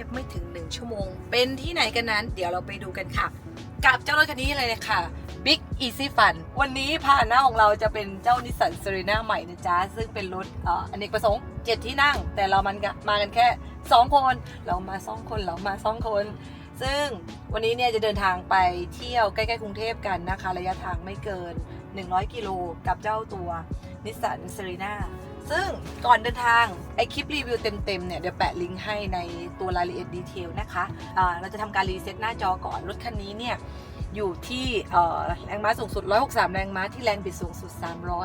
พไม่ถึง 1 ชั่วโมง เป็นที่ไหนกันนั้น เดี๋ยวเราไปดูกันค่ะ กับเจ้ารถคันนี้เลยนะคะ Big Easy Fun วันนี้พาหนะของเราจะเป็นเจ้านิสสัน s ร r น่าใหม่นะจ๊ะ ซึ่งเป็นรถอออเนกประสงค์7ที่นั่ง แต่เรามันมากันแค่ 2 คน เรามา 2 คน เรามา 2 คน ซึ่งวันนี้เนี่ยจะเดินทางไปเที่ยวใกล้ๆกรุงเทพกันนะคะ ระยะทางไม่เกิน 100 กิโลกับเจ้าตัวนิสสัน s ร r น่า ซึ่งก่อนเดินทางไอคลิปรีวิวเต็มๆเนี่ยเดี๋ยวแปะลิงก์ให้ในตัวรายละเอียดดีเทลนะคะอ่าเราจะทำการรีเซ็ตหน้าจอก่อน รถคันนี้เนี่ยอยู่ที่แรงม้าสูงสุด 163 แรงม้าที่แรงบิดสูงสุด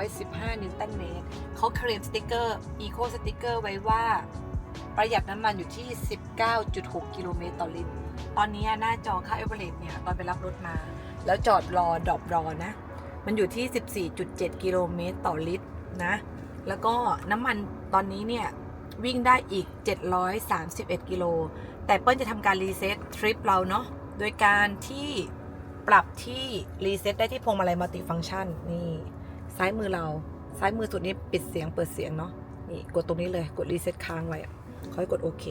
315 นิวตันเมตรเขาเคลมสติกเกอร์ Eco สติกเกอร์ไว้ว่าประหยัดน้ำมันอยู่ที่ 19.6 กิโลเมตรต่อลิตร ตอนนี้หน้าจอค่าเอเวอเรสเนี่ยตอนไปรับรถมา แล้วจอดรอดรอปรอนะ มันอยู่ที่ 14.7 กิโลเมตรต่อลิตรนะ แล้วก็น้ำมันตอนนี้เนี่ย วิ่งได้อีก 731 กิโล แต่เปิ้ลจะทำการรีเซ็ตทริปเราเนาะ โดยการที่ปรับที่รีเซ็ตได้ที่พวงมาลัยมัลติฟังก์ชันนี่ ซ้ายมือเรา ซ้ายมือสุดนี้ปิดเสียงเปิดเสียงเนาะ นี่กดตรงนี้เลย กดรีเซ็ตค้างไว้ค่อยกดโอเค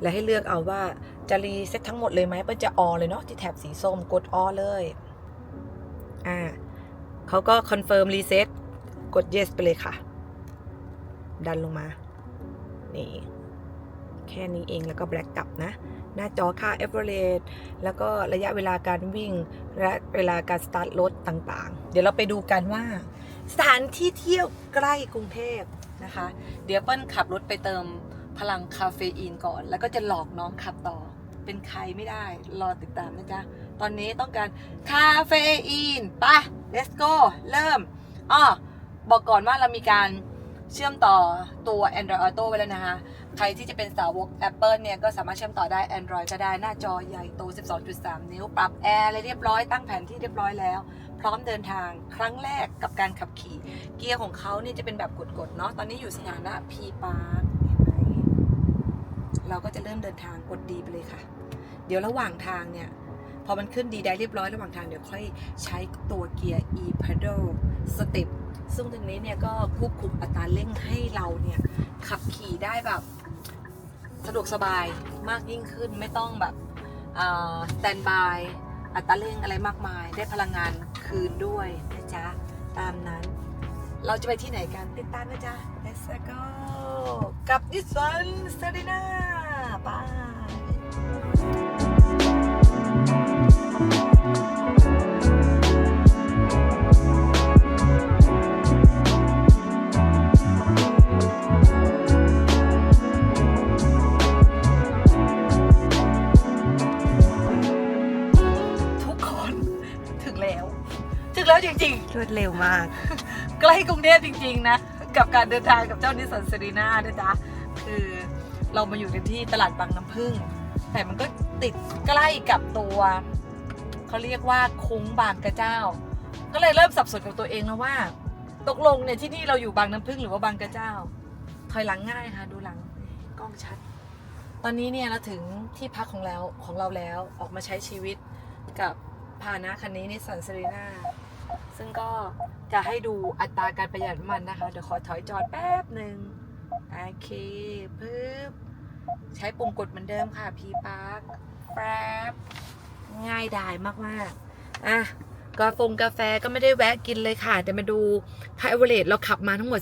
แล้วให้เลือกเอาว่าจะรีเซ็ตทั้งหมดเลยไหมเปิ้ลจะออเลยเนาะที่แถบสีส้มกดออเลย อ่าเขาก็คอนเฟิร์มรีเซ็ตกด yes ไปเลยค่ะ ดันลงมา นี่ แค่นี้เองแล้วก็แบล็กกลับนะ หน้าจอค่า average แล้วก็ระยะเวลาการวิ่ง และเวลาการสตาร์ทรถต่างๆ เดี๋ยวเราไปดูกันว่า สถานที่เที่ยวใกล้กรุงเทพนะคะ เดี๋ยวเปิ้ลขับรถไปเติมพลังคาเฟอีนก่อน แล้วก็จะหลอกน้องขับต่อ เป็นใครไม่ได้ รอติดตามนะจ๊ะ ตอนนี้ต้องการคาเฟอีนไป let's go เริ่มอ้อบอกก่อนว่าเรามีการ เชื่อมต่อตัว Android Auto ไว้แล้วนะคะ ใครที่จะเป็นสาวก Apple เนี่ย ก็สามารถเชื่อมต่อได้ Android ก็ได้ หน้าจอใหญ่โต 12.3 นิ้ว ปรับแอร์อะไรเรียบร้อย ตั้งแผนที่เรียบร้อยแล้ว พร้อมเดินทางครั้งแรกกับการขับขี่ เกียร์ของเขาเนี่ยจะเป็นแบบกดๆ เนาะ ตอนนี้อยู่สถานะ P Park เห็นไหม เราก็จะเริ่มเดินทางกดดีไปเลยค่ะ เดี๋ยวระหว่างทางเนี่ย พอมันขึ้นดีได้เรียบร้อยระหว่างทางเดี๋ยวค่อยใช้ตัวเกียร์ e pedal step ซึ่งตรงนี้เนี่ยก็ควบคุมอัตราเร่งให้เราเนี่ยขับขี่ได้แบบสะดวกสบายมากยิ่งขึ้นไม่ต้องแบบสแตนบายอัตราเร่งอะไรมากมาย ได้พลังงานคืนด้วยนะจ๊ะ ตามนั้น เราจะไปที่ไหนกันติดตามนะจ๊ะ Let's go กับดิสันเตอริน่าไปทุ งแล้วจริงรวดเร็วมากๆใกล้กรุงเทพจริง ๆ นะ กับการเดินทางกับเจ้านิสสันเซรีนานะจ๊ะคือเรามาอยู่กันที่ตลาดบางน้ำพึ่ง แต่มันก็ติดใกล้กับตัวเขาเรียกว่าคุ้งบางกระเจ้า ก็เลยเริ่มสับสนกับตัวเองแล้วว่า ตกลงเนี่ยที่นี่เราอยู่บางน้ำพึ่งหรือว่าบางกระเจ้า ถอยหลังง่ายค่ะ ดูหลังกล้องชัด ตอนนี้เนี่ยเราถึงที่พักของเราของเราแล้วออกมาใช้ชีวิตกับพาหนะคันนี้นิสสันเซรีนา ซึ่งก็จะให้ดูอัตราการประหยัดน้ำมันนะคะ เดี๋ยวขอถอยจอดแป๊บหนึ่งโอเคปึ๊บใช้ปุ่มกดเหมือนเดิมค่ะ P Park แป๊บง่ายดายมากๆอะกาแฟกาแฟก็ไม่ได้แวะกินเลยค่ะ แต่มาดูค่าเอเวอเรเราขับมาทั้งหมด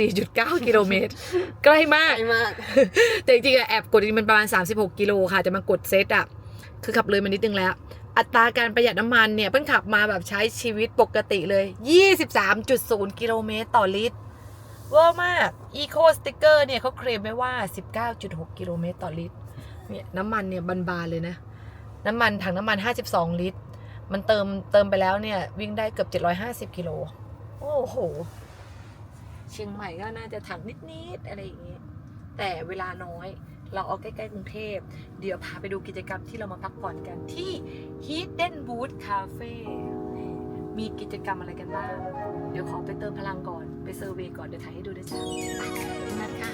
34.9 กิโลเมตร ใกล้มากใช่มากแต่จริงๆอะแอบกดจริงๆมันประมาณ 36 กิโลค่ะ แต่มากดเซตอะคือขับเลยมานิดนึงแล้ว อัตราการประหยัดน้ำมันเนี่ยเพิ่งขับมาแบบใช้ชีวิตปกติเลย 23.0 กิโลเมตรต่อลิตรเวอร์มาก Eco Sticker เนี่ยเขาเคลมไว้ว่า 19.6 กิโลเมตรต่อลิตรเนี่ยน้ำมันเนี่ยบานๆเลยนะ น้ำมันถังน้ำมัน 52 ลิตร มันเติมเติมไปแล้วเนี่ย วิ่งได้เกือบ 750 กิโล โอ้โห เชียงใหม่ก็น่าจะถังนิด ๆ อะไรอย่างเงี้ย แต่เวลาน้อย เราเอาใกล้ๆกรุงเทพ เดี๋ยวพาไปดูกิจกรรมที่เรามาพักผ่อนกันที่ Hidden Wood Cafe มีกิจกรรมอะไรกันบ้าง เดี๋ยวขอไปเติมพลังก่อน ไปเซอร์เวย์ก่อน เดี๋ยวถ่ายให้ดูนะจ๊ะนั่นค่ะ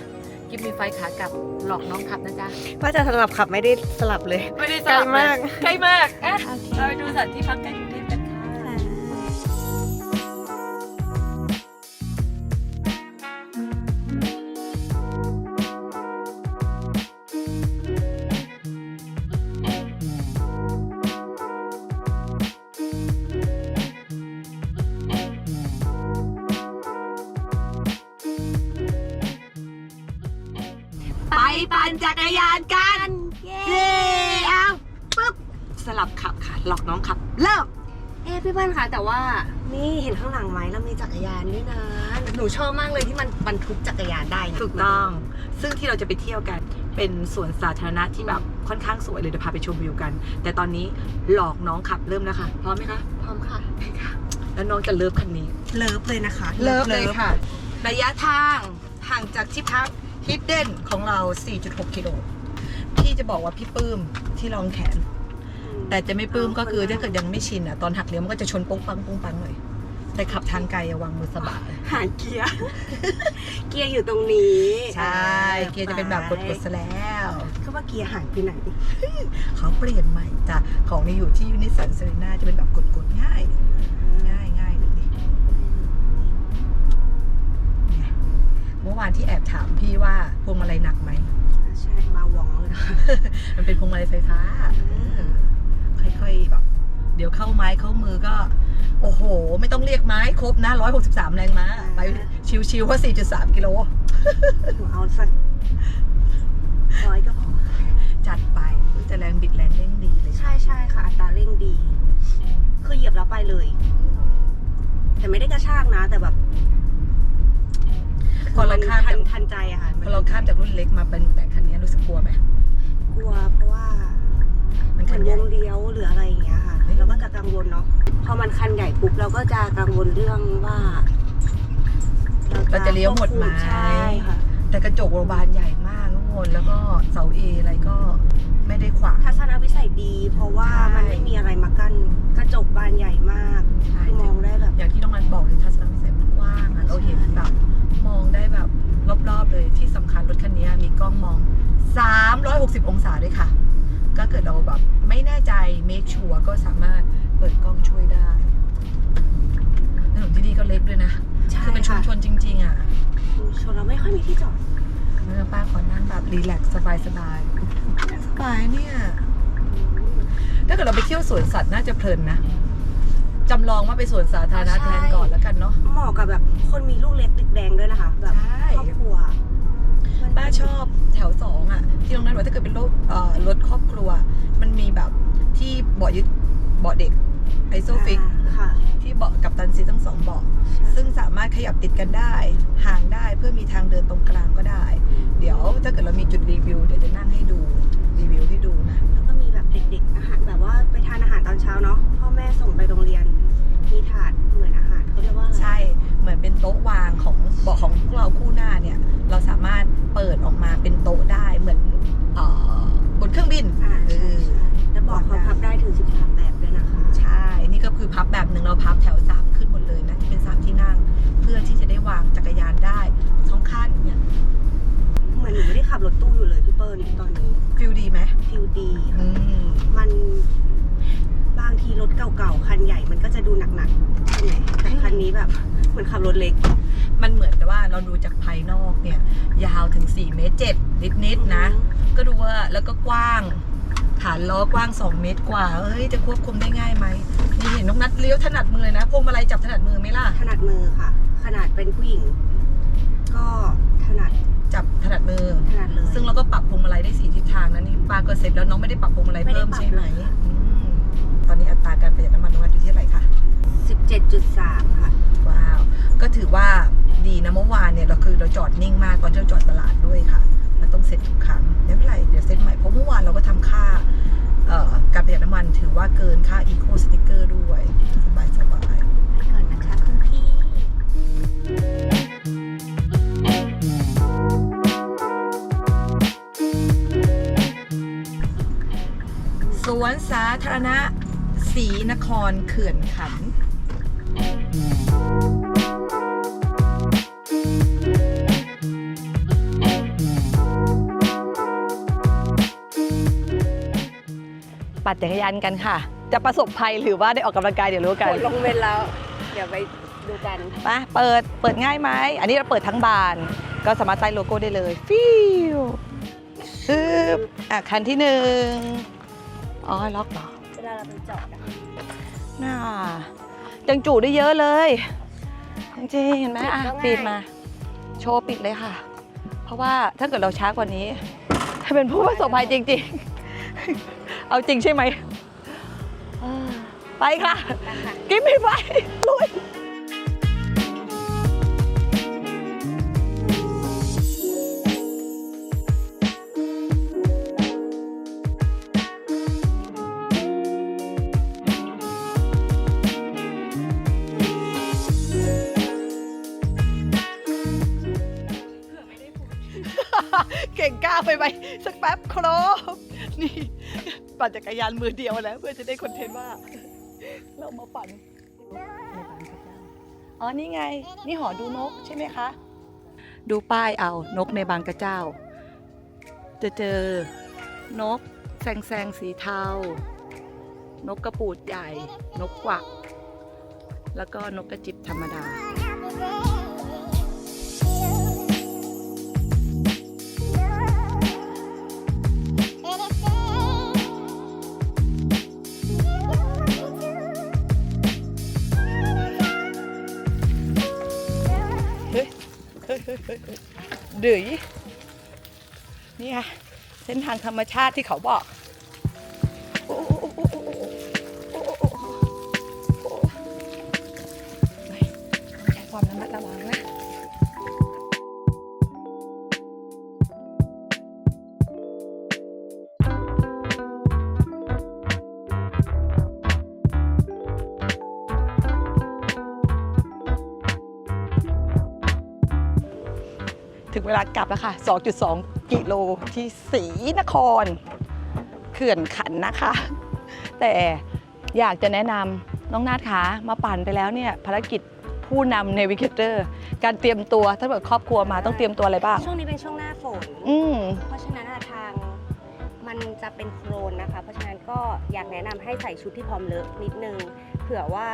กิมมีไฟขากลับหลอกน้องขับนะจ๊ะ ว่าจะสลับขับไม่ได้สลับเลย ไม่ได้ไกลมาก ใกล้มากอะโอเคเราไปดูสถานที่พักใกล้กรุงเทพกัน ปั่นจักรยานกัน เย้เอาปึ๊บสลับขับค่ะ หลอกน้องขับ เริ่ม เอ๊ะพี่เปิ้ลคะแต่ว่านี่เห็นข้างหลังไหมเรามีจักรยานด้วยนะ หนูชอบมากเลยที่มันบรรทุกจักรยานได้นะถูกต้อง ซึ่งที่เราจะไปเที่ยวกัน เป็นสวนสาธารณะที่แบบค่อนข้างสวยเลยเดี๋ยวพาไปชมวิวกัน แต่ตอนนี้หลอกน้องขับเริ่มแล้วค่ะ พร้อมไหมคะพร้อมค่ะแล้วน้องจะเลิฟคันนี้ เลิฟเลยนะคะ เลิฟเลยค่ะ ระยะทางห่างจากที่พัก ฮิดเด้นของเรา 4.6 กิโล พี่จะบอกว่าพี่ปลื้มที่รองแขน แต่จะไม่ปลื้มก็คือถ้าเกิดยังไม่ชินอะ ตอนหักเลี้ยวมันก็จะชนปุ้งปังปุ้งปังหน่อยแต่ขับทางไกลอะวางมือสบายหางเกียร์ เกียร์อยู่ตรงนี้ ใช่ เกียร์จะเป็นแบบกดๆซะแล้วก็ว่าเกียร์หายไปไหน เขาเปลี่ยนใหม่จ้ะ ของนี่อยู่ที่นิสสันเซรีนาจะเป็นแบบกดๆง่าย ง่ายง่าย มื่อวานที่แอบถามพี่ว่าพวงมาลัยหนักไหม ใช่มาหวองเลยนะคะมันเป็นพวงมาลัยไฟฟ้าเออค่อยๆแบบเดี๋ยวเข้าไม้เข้ามือก็ โอ้โห ไม่ต้องเรียกไม้ครบนะ163แรงม้า ไปชิวๆว่า4.3กิโลหนูเอาสักร้อยก็พอจัดไปแต่แรงบิดแรงเร่งดีเลย ใช่ใช่ค่ะ อัตราเร่งดี คือเหยียบแล้วไปเลย แต่ไม่ได้กระชากนะ แต่แบบ พอเราข้ามทัจากนทันใจอะค่ะพอเราข้ามจากรุ่นเล็กมาเป็นแต่คันนี้รู้สึกกลัวไหมกลัวเพราะว่ามันเหมืคัอนนใหวญ่งเลี้ยวหรืออะไรอย่างเงี้ยค่ะเฮ้ยเราก็จะกังวลเนาะพอมันคันใหญ่ปุ๊บเราก็จะกังวลเรื่องว่า เราจะเลี้ยวหมดไหมใช่ค่ะแต่กระจกโรงพยาบาลใหญ่มากทุกคนแล้วก็เสาเออะไรก็ไม่ได้ขวางทัศนวิสัยดี เพราะว่าใช่มันไม่มีอะไรมากั้นกระจกบานใหญ่มากใช่คือมองได้แบบอย่างที่น้องนันบอกเลยทัศนวิสัยมันกว้างอะเราเห็นแบบ มองได้แบบรอบๆเลยที่สำคัญรถคันนี้มีกล้องมอง 360 องศาด้วยค่ะ ก็เกิดเราแบบไม่แน่ใจ make sure ก็สามารถเปิดกล้องช่วยได้ถนนที่นี่ก็เล็กด้วยนะใช่คือเป็นชุมค่ะชนจริง ๆ อะชุมชนเราไม่ค่อยมีที่จอดเมื่อป้าขอนั่งแบบรีแลกซ์สบายๆสบายเนี่ย ถ้าเกิดเราไปเที่ยวสวนสัตว์น่าจะเพลินนะ จำลองว่าไปสวนสาธารณะแทนก่อนแล้วกันเนาะ เหมาะกับแบบคนมีลูกเล็กติดแดงด้วยนะคะ แบบใช่ ครอบครัวมันป้าชอบแถวสองอะ ที่ตรงนั้นว่าถ้าเกิดเป็นรถเอ่อรถครอบครัว มันมีแบบที่เบาะยึดเบาะเด็กไอโซฟิก อ่าค่ะที่เบาะกับตันซีทั้งสองเบาะ ซึ่งสามารถขยับติดกันได้ ห่างได้เพื่อมีทางเดินตรงกลางก็ได้ เดี๋ยวถ้าเกิดเรามีจุดรีวิว เดี๋ยวจะนั่งให้ดูรีวิวให้ดูนะ แล้วก็มีแบบเด็กๆอาหารแบบว่าไปทานอาหารตอนเช้าเนาะพ่อแม่ส่งไปโรงเรียน มีถาดเหมือนอาหารเขาเรียกว่าอะไรใช่เหมือนเป็นโต๊ะวางของเบาะของพวกเราคู่หน้าเนี่ย เราสามารถเปิดออกมาเป็นโต๊ะได้เหมือน นล้อกว้าง 2 เมตรกว่า เฮ้ย จะควบคุมได้ง่ายไหมนี่เห็นน้องนัดเลี้ยวถนัดมือเลยนะพวงมาลัยจับถนัดมือไหมล่ะ ถนัดมือค่ะ ขนาดเป็นผู้หญิง ก็ถนัดจับถนัดมือ ถนัดเลยซึ่งเราก็ปรับพวงมาลัยได้สีทิศทางนะนี่ป้าก็เสร็จแล้วน้องไม่ได้ปรับพวงมาลัยไม่ได้เพิ่มปรับใช่ไหมเลยค่ะอืมตอนนี้อัตราการประหยัดน้ำมันน้องนัดอยู่ที่เท่าไหร่คะ17.3 ค่ะ ว้าว ก็ถือว่าดีนะเมื่อวานเนี่ยเราคือเราจอดนิ่งมากตอนที่เราจอดตลาดด้วยค่ะ มันต้องเซ็ตทุกครั้งไม่เป็นไรเดี๋ยวเซ็ตใหม่ เพราะเมื่อวานเราก็ทำค่าเอ่อการประหยัดน้ำมันถือว่าเกินค่า Eco Sticker ด้วยสบายสบายไปก่อนนะคะคุณพี่สวนสาธารณะศรีนครเขื่อนขัน ปั่นจักรยานกันค่ะ จะประสบภัยหรือว่าได้ออกกำลังกายเดี๋ยวรู้กันกดลงเวนแล้วเดี๋ยวไปดูกันมาเปิดเปิดง่ายไหมอันนี้เราเปิดทั้งบาน ก็สามารถใต้โลโก้ได้เลยฟิวซึบอะคันที่หนึ่งอ๋อล็อกเหรอเวลาเราไปจอดอะน่าจังจูได้เยอะเลยจริงๆเห็นไหมอะปิดมา โชว์ปิดเลยค่ะ เพราะว่าถ้าเกิดเราช้ากว่านี้เป็นผู้ประสบภัยจริง ๆ เอาจริงใช่ไหมเออไปค่ะนะคะกินไม่ไปลุยเก่งกล้าไปไหมสักแป๊บครบนี่ ปั่นจักรยานมือเดียวแล้วเพื่อจะได้คอนเทนต์ว่า เรามาปั่นอ๋อนี่ไง นี่หอดูนกใช่ไหมคะ ดูป้ายเอานกในบางกระเจ้า จะเจอนกแซงแซงสีเทา นกกระปูดใหญ่ นกกวัก แล้วก็นกกระจิบธรรมดา ดือยนี่ค่ะเส้นทางธรรมชาติที่เขาบอกความระมัดระวัง วลากลับแล้วค่ะ 2.2 กิโลที่ศรีนคร เขื่อนขันนะคะ แต่อยากจะแนะนำน้องนาดขามาปั่นไปแล้วเนี่ยภารกิจผู้นำเนวิเกเตอร์ การเตรียมตัวถ้าเกิดครอบครัวมาต้องเตรียมตัวอะไรบ้าง ช่วงนี้เป็นช่วงหน้าฝน อืม เพราะฉะนั้นอะทางมันจะเป็นโครนนะคะ เพราะฉะนั้นก็อยากแนะนำให้ใส่ชุดที่พร้อมเลอะนิดนึง เผื่อว่า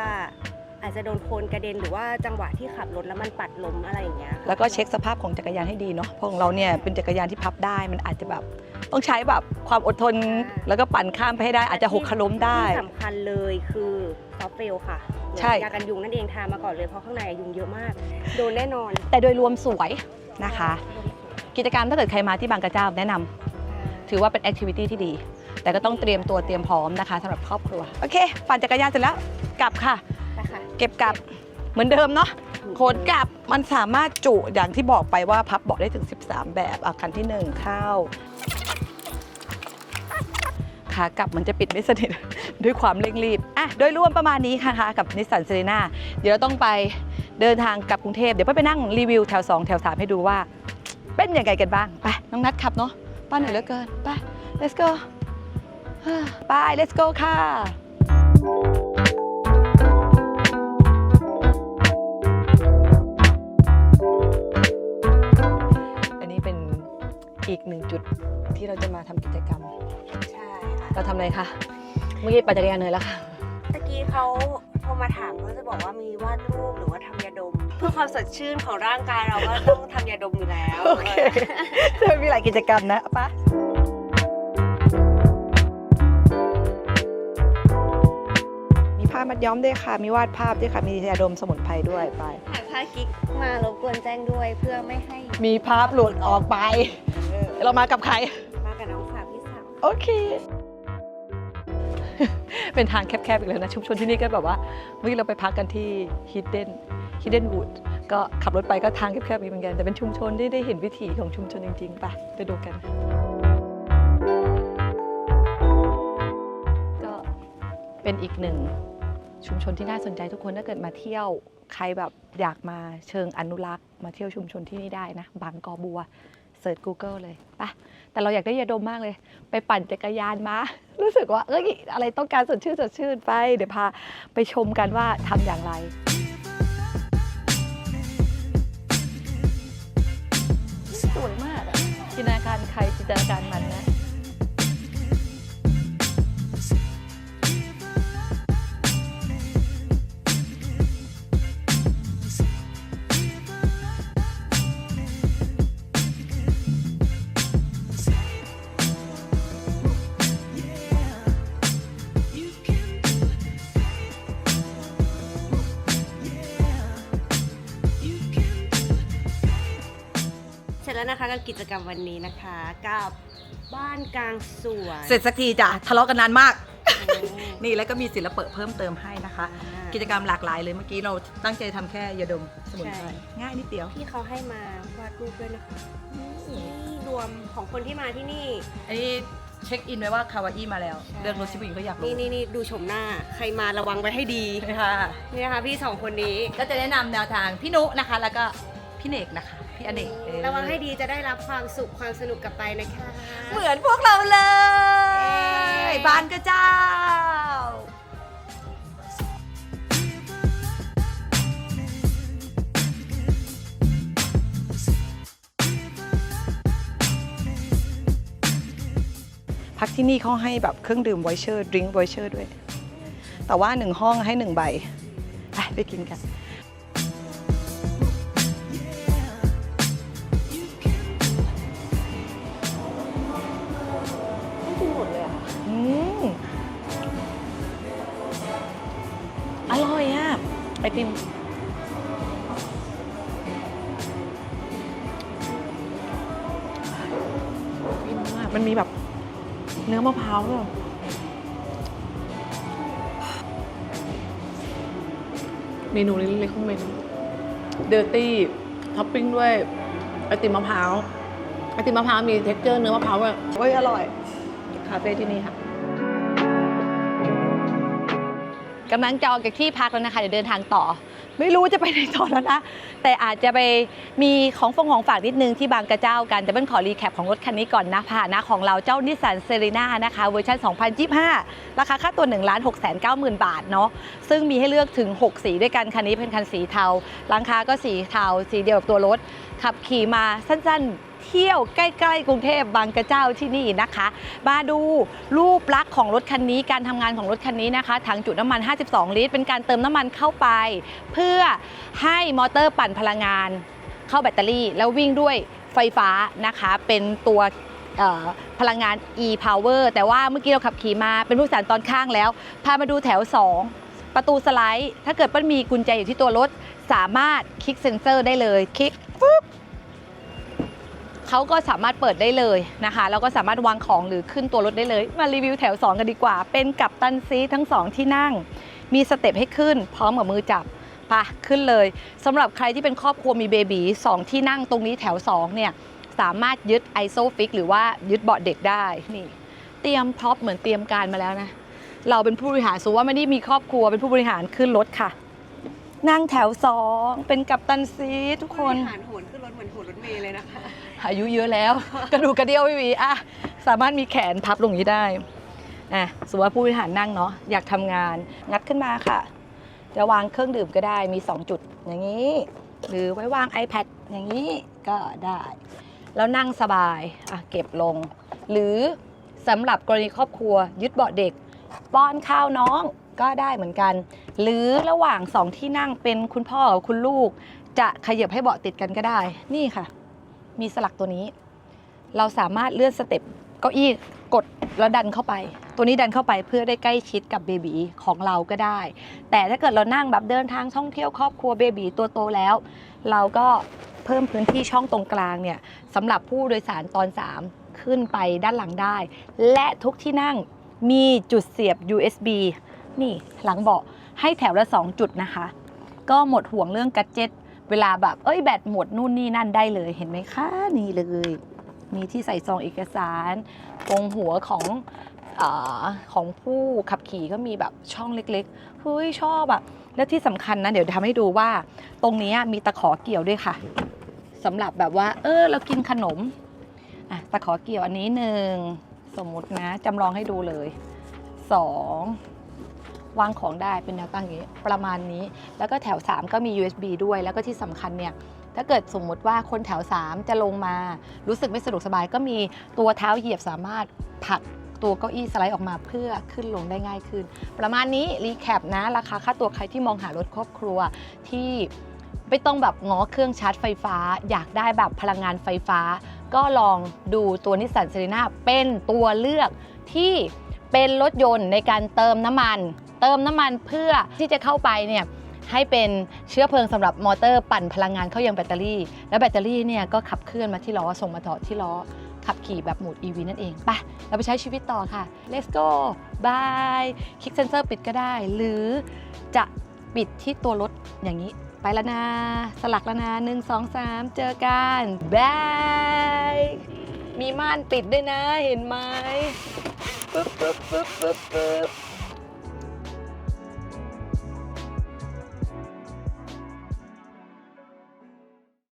อาจจะโดนโคลนกระเด็นหรือว่าจังหวะที่ขับรถแล้วมันปัดล้มอะไรอย่างเงี้ยค่ะแล้วก็เช็คสภาพของจักรยานให้ดีเนาะเพราะของเราเนี่ยเป็นจักรยานที่พับได้มันอาจจะแบบต้องใช้แบบความอดทน แล้วก็ปั่นข้ามไปให้ได้ อาจจะหกขล้มได้ ที่สำคัญเลยคือซอฟเฟลค่ะใช่ ยากันยุงนั่นเองทามาก่อนเลยเพราะข้างในอะยุงเยอะมาก โดนแน่นอนแต่โดยรวมสวยนะคะ กิจกรรมถ้าเกิดใครมาที่บางกระเจ้าแนะนำถือว่าเป็นแอคทิวิตี้ที่ดี แต่ก็ต้องเตรียมตัวเตรียมพร้อมนะคะสำหรับครอบครัว โอเค ปั่นจักรยานเสร็จแล้ว กลับค่ะ นะคะเก็บกลับเหมือนเดิมเนาะขนกลับมันสามารถจุอย่างที่บอกไปว่าพับเบาะได้ถึง 13 แบบอะคันที่ 1 เข้าขากลับมันจะปิดไม่สนิท ด้วยความเร่งรีบอะโดยรวมประมาณนี้ค่ะค่ะกับนิสสันเซ e น a เดี๋ยวเราต้องไปเดินทางกลับกรุงเทพเดี๋ยวไปไปนั่งรีวิวแถว 2 แถว 3 ให้ดูว่า เป็นยังไงกันบ้าง ไป น้องนัดขับเนาะป้าเหนื่อยเหลือเกิน ไป let's go ไป let's go ค่ะ อีกหนึ่งจุดที่เราจะมาทำกิจกรรม ใช่ค่ะเราทำอะไรคะ เมื่อกี้ปั่นจักรยานเหนื่อยแล้วค่ะ ตะกี้เขาโทรมาถามเขาจะบอกว่ามีวาดรูปหรือว่าทำยาดม เพื่อความสดชื่นของร่างกายเราก็ต้องทำยาดมอยู่แล้วโอเคจะมีหลายกิจกรรมนะปะมีผ้ามัดย้อมด้วยค่ะ มีวาดภาพด้วยค่ะ มียาดมสมุนไพรด้วยไป หากถ้ากิ๊กมารบกวนแจ้งด้วยเพื่อไม่ให้มีภาพหลุดออกไป เรามากับใคร มากับน้องสาวพี่สาวโอเค เป็นทางแคบๆอีกแล้วนะ ชุมชนที่นี่ก็แบบว่าเมื่อกี้เราไปพักกันที่ Hidden Hidden Wood ก็ขับรถไปก็ทางแคบๆอีกเหมือนกัน แต่เป็นชุมชนที่ได้เห็นวิถีของชุมชนจริงๆไปไปดูกัน ก็เป็นอีกหนึ่งชุมชนที่น่าสนใจทุกคนถ้าเกิดมาเที่ยวใครแบบอยากมาเชิงอนุรักษ์ มาเที่ยวชุมชนที่นี่ได้นะบางกอบัว เสิร์ช Google เลยไปแต่เราอยากได้ยาดมมากเลย ไปปั่นจักรยานมา รู้สึกว่าเอ้ยอะไรต้องการสดชื่นสดชื่นไป เดี๋ยวพาไปชมกันว่าทำอย่างไรสวยมากอะจินตนาการใครจินตนาการมันนะ นะคะกับกิจกรรมวันนี้นะคะกับบ้านกลางสวนเสร็จสักทีจ้ะทะเลาะกันนานมากโอ้นี่แล้วก็มีศิลปะเพิ่มเติมให้นะคะอ่ากิจกรรมหลากหลายเลยเมื่อกี้เราตั้งใจทำแค่ยาดมสมุนไพรใช่ง่ายนิดเดียวพี่เขาให้มาวาดรูปด้วยนะคะนี่รวมของคนที่มาที่นี่อันนี้เช็คอินไว้ว่าคาวาอี้มาแล้วใช่เรื่องรถชิบุอิงก็อยากรู้นี่นี่นี่ดูชมหน้า ใครมาระวังไว้ให้ดีค่ะนี่นะคะพี่สองคนนี้ก็จะแนะนำแนวทางพี่นุนะคะ แล้วก็พี่เนกนะคะ พี่อเนกเออระวังให้ดีจะได้รับความสุขความสนุกกลับไปนะคะ เหมือนพวกเราเลย เย้บานกระเจ้า พักที่นี่เขาให้แบบเครื่องดื่มไวเชอร์ดริงก์ไวเชอร์ด้วย แต่ว่าหนึ่งห้องให้หนึ่งใบ ไปไปกินกัน ร่อยอะไอติมฟินมากมันมีแบบเนื้อมะพร้าวด้วยเมนูนี้เล็กของเมนูเดอร์ตี้ท็อปปิ้งด้วยไอติมมะพร้าวไอติมมะพร้าวมีเท็กเจอร์เนื้อมะพร้าวอะเฮ้ยอร่อย คาเฟ่ที่นี่ค่ะ กำลังจองจากที่พักแล้วนะคะเดี๋ยวเดินทางต่อ ไม่รู้จะไปไหนต่อแล้วนะแต่อาจจะไปมีของฟงของฝากนิดนึงที่บางกระเจ้ากันแต่เบิ้ลขอรีแคปของรถคันนี้ก่อนนะพาหนะของเราเจ้านิสสันเซรีนานะคะเวอร์ชัน2025 ราคาค่าตัว1 6 9 0 0 0 0 บาทเนาะซึ่งมีให้เลือกถึง 6 สีด้วยกันคันนี้เป็นคันสีเทาหลังคาก็สีเทาสีเดียวกับตัวรถ ขับขี่มาสั้นๆ เที่ยวใกล้ๆกรุงเทพบางกระเจ้าที่นี่นะคะ มาดูรูปลักษณ์ของรถคันนี้การทำงานของรถคันนี้นะคะถังจุน้ำมัน 52 ลิตร เป็นการเติมน้ำมันเข้าไป เพื่อให้มอเตอร์ปั่นพลังงาน เข้าแบตเตอรี่ แล้ววิ่งด้วยไฟฟ้านะคะเป็นตัวพลังงาน e-power แต่ว่าเมื่อกี้เราขับขี่มาเป็นผู้สารตอนข้างแล้ว พามาดูแถว 2 ประตูสไลด์ ถ้าเกิดมันมีกุญแจอยู่ที่ตัวรถ สามารถคลิกเซ็นเซอร์ได้เลย คลิกปุ๊บ เขาก็สามารถเปิดได้เลยนะคะ แล้วก็สามารถวางของหรือขึ้นตัวรถได้เลย มารีวิวแถว 2 กันดีกว่า เป็นกับตันซีทั้ง 2 ที่นั่ง มีสเต็ปให้ขึ้น พร้อมกับมือจับปะขึ้นเลยสำหรับใครที่เป็นครอบครัวมีเบบีสองที่นั่งตรงนี้แถว 2 เนี่ย สามารถยึดไอโซฟิกหรือว่ายึดเบาะเด็กได้นี่เตรียมพร็อพเหมือนเตรียมการมาแล้วนะเราเป็นผู้บริหารสมมุติว่าไม่ได้มีครอบครัวเป็นผู้บริหารขึ้นรถค่ะ นั่งแถวสองเป็นกัปตันซีทุกคนหารโหนขึ้นรถเหมือนโหนรถเมล์เลยนะคะ อายุเยอะแล้ว กระดูกกระเดี่ยวไม่มีอะสามารถมีแขนพับลงนี้ได้อะสมมติว่าผู้บริหารนั่งเนาะอยากทำงานงัดขึ้นมาค่ะ จะวางเครื่องดื่มก็ได้มี 2 จุดอย่างนี้ หรือไว้วาง iPad อย่างนี้ก็ได้ แล้วนั่งสบายอะเก็บลง หรือสำหรับกรณีครอบครัว ยึดเบาะเด็ก ป้อนข้าวน้องก็ได้เหมือนกัน หรือระหว่างสองที่นั่งเป็นคุณพ่อกับคุณลูก จะขยับให้เบาะติดกันก็ได้นี่ค่ะ มีสลักตัวนี้ เราสามารถเลื่อนสเต็ปเก้าอี้กดแล้วดันเข้าไป ตัวนี้ดันเข้าไปเพื่อได้ใกล้ชิดกับเบบีของเราก็ได้ แต่ถ้าเกิดเรานั่งแบบเดินทางท่องเที่ยวครอบครัวเบบีตัวโตแล้ว เราก็เพิ่มพื้นที่ช่องตรงกลางเนี่ยสำหรับผู้โดยสารตอน 3 ขึ้นไปด้านหลังได้ และทุกที่นั่งมีจุดเสียบ USB นี่หลังเบาะให้แถวละ 2 จุดนะคะ ก็หมดห่วงเรื่องกัจเจ็ต เวลาแบบเอ้ยแบตหมดนู่นนี่นั่นได้เลยเห็นไหมคะนี่เลย มีที่ใส่ซองเอกสารตรงหัวของอของผู้ขับขี่ก็มีแบบช่องเล็กๆเฮ้ยชอบอะแล้วที่สำคัญนะเดี๋ยวทำให้ดูว่า ตรงนี้มีตะขอเกี่ยวด้วยค่ะสำหรับแบบว่า เออเรากินขนมอะตะขอเกี่ยวอันนี้หนึ่งสมมุตินะจำลองให้ดูเลยสอง วางของได้เป็นแนวตั้งอย่างนี้ประมาณนี้ แล้วก็แถว 3 ก็มี USB ด้วย แล้วก็ที่สำคัญเนี่ยถ้าเกิดสมมุติว่าคนแถว 3 จะลงมารู้สึกไม่สะดวกสบายก็มีตัวเท้าเหยียบสามารถผลักตัวเก้าอี้สไลด์ออกมาเพื่อขึ้นลงได้ง่ายขึ้น ประมาณนี้รีแคปนะ ราคาค่าตัวใครที่มองหารถครอบครัวที่ไม่ต้องแบบง้อเครื่องชาร์จไฟฟ้า อยากได้แบบพลังงานไฟฟ้า ก็ลองดูตัวนิสสันเซรีนาเป็นตัวเลือกที่เป็นรถยนต์ในการเติมน้ำมัน ติมน้ำมันเพื่อที่จะเข้าไปเนี่ยให้เป็นเชื้อเพลิงสำหรับมอเตอร์ปั่นพลังงานเข้ายังแบตเตอรี่ แล้วแบตเตอรี่เนี่ยก็ขับเคลื่อนมาที่ล้อส่งมาต่อที่ล้อขับขี่แบบโหมด EV นั่นเองไปะเราไปใช้ชีวิตต่อค่ะ let's go bye คลิกเซนเซอร์ปิดก็ได้ หรือจะปิดที่ตัวรถอย่างนี้ ไปแล้วนะ สลักแล้วนะหนึ่งสองสามเจอกันบายมีม่านปิดด้วยนะ เห็นไหมปึ๊บปึ๊บปึ๊บปึ๊บปึ๊บ